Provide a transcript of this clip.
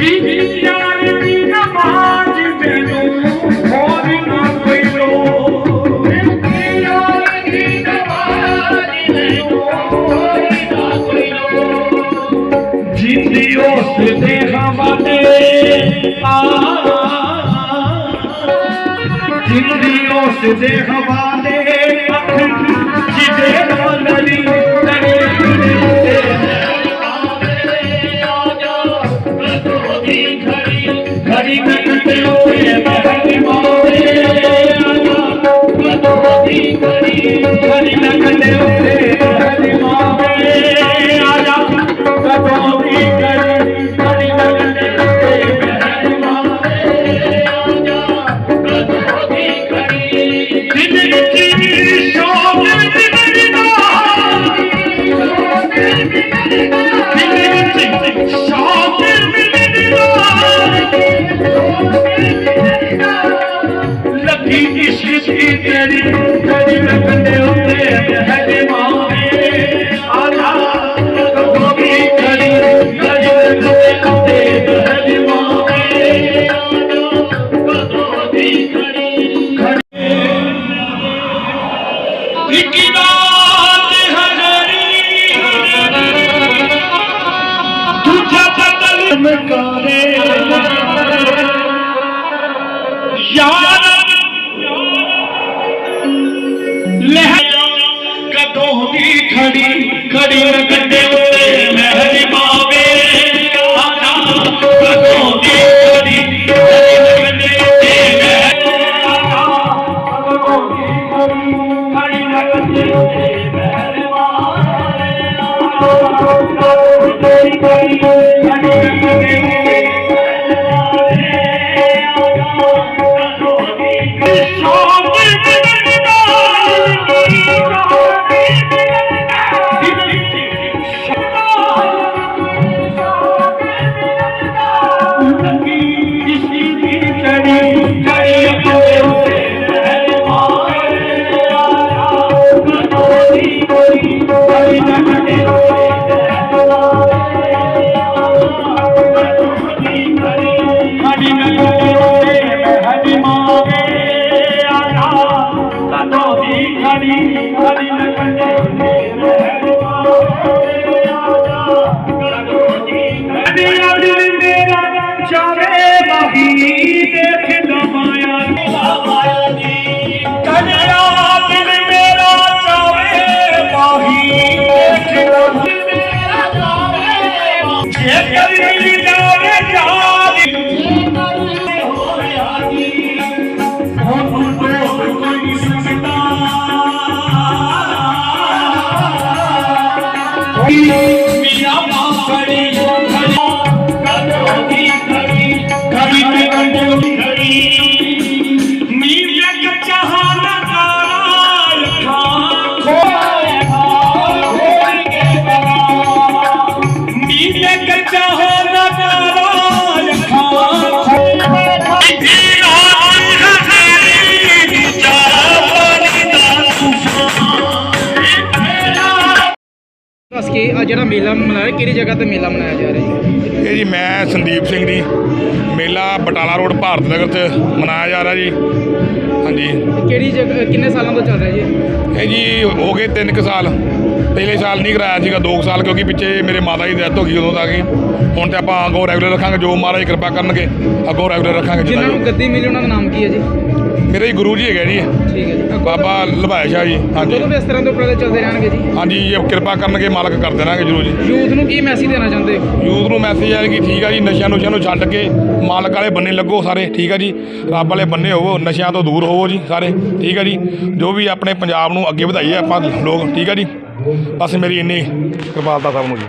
Be দ্বিতীয় স্মৃতি আমাদের দ্বিতীয় স্মৃতি আমাদের इश्क तेरी तेरी मैं बंदे खड़ी खड़ी रखते हो ਕੇ ਆ ਜਿਹੜਾ ਮੇਲਾ ਮਨਾਇਆ ਕਿਹੜੀ ਜਗ੍ਹਾ ਤੇ ਮੇਲਾ ਮਨਾਇਆ ਜਾ ਰਿਹਾ ਜੀ? ਇਹ ਜੀ ਮੈਂ ਸੰਦੀਪ ਸਿੰਘ ਜੀ ਮੇਲਾ ਬਟਾਲਾ ਰੋਡ ਭਾਰਤ ਨਗਰ 'ਚ ਮਨਾਇਆ ਜਾ ਰਿਹਾ ਜੀ। ਹਾਂਜੀ। ਕਿਹੜੀ ਜਗ੍ਹਾ ਕਿੰਨੇ ਸਾਲਾਂ ਤੋਂ ਚੱਲ ਰਿਹਾ ਜੀ? ਇਹ ਜੀ ਹੋ ਗਏ 3 ਕੁ ਸਾਲ। ਪਹਿਲੇ ਸਾਲ ਨਹੀਂ ਕਰਾਇਆ ਸੀਗਾ 2 ਸਾਲ ਕਿਉਂਕਿ ਪਿੱਛੇ ਮੇਰੇ ਮਾਤਾ ਜੀ ਦੀ ਡੈਥ ਹੋ ਗਈ ਉਦੋਂ ਤੱਕ ਹੀ ਹੁਣ ਤੇ ਆਪਾਂ ਅੱਗੋਂ ਰੈਗੂਲਰ ਰੱਖਾਂਗੇ ਜੋ ਮਹਾਰਾਜ ਕਿਰਪਾ ਕਰਨਗੇ ਅੱਗੋਂ ਰੈਗੂਲਰ ਰੱਖਾਂਗੇ ਜਿਨ੍ਹਾਂ ਨੂੰ ਗੱਦੀ ਮਿਲੀ ਉਹਨਾਂ ਦਾ ਨਾਮ ਕੀ ਹੈ ਜੀ? ਮੇਰੇ ਜੀ ਗੁਰੂ ਜੀ ਹੈਗੇ ਜੀ। ਠੀਕ ਹੈ ਜੀ। ਬਾਬਾ ਲਭਾਇਆ ਸ਼ਾਹ ਜੀ ਹਾਂਜੀ। ਜਦੋਂ ਵੀ ਇਸ ਤਰ੍ਹਾਂ ਦੇ ਉਪਰਾਲੇ ਚੱਲਦੇ ਰਹਿਣਗੇ ਜੀ? ਹਾਂਜੀ ਇਹ ਕਿਰਪਾ ਕਰਨਗੇ ਮਾਲਕ ਕਰ ਦੇਣਾਗੇ ਜਰੂਰ ਜੀ। ਯੂਥ ਨੂੰ ਕੀ ਮੈਸੇਜ ਦੇਣਾ ਚਾਹੁੰਦੇ? ਯੂਥ ਨੂੰ ਮੈਸੇਜ ਹੈ ਕਿ ਠੀਕ ਆ ਜੀ ਨਸ਼ਿਆਂ ਨੁਸ਼ਿਆਂ ਨੂੰ ਛੱਡ ਕੇ ਮਾਲਕ ਵਾਲੇ ਬੰਨੇ ਲੱਗੋ ਸਾਰੇ ਠੀਕ ਆ ਜੀ। ਰੱਬ ਵਾਲੇ ਬੰਨੇ ਹੋਵੋ ਨਸ਼ਿਆਂ ਤੋਂ ਦੂਰ ਹੋਵੋ ਜੀ ਸਾਰੇ ਠੀਕ ਆ ਜੀ। ਜੋ ਵੀ ਆਪਣੇ ਪੰਜਾਬ ਨੂੰ ਅੱਗੇ ਵਧਾਈਏ ਆਪਾਂ ਲੋਕ ਠੀਕ ਆ ਜੀ। ਬਸ ਮੇਰੀ ਇੰਨੀ ਕਿਰਪਾਲਤਾ ਸਭ ਨੂੰ ਜੀ।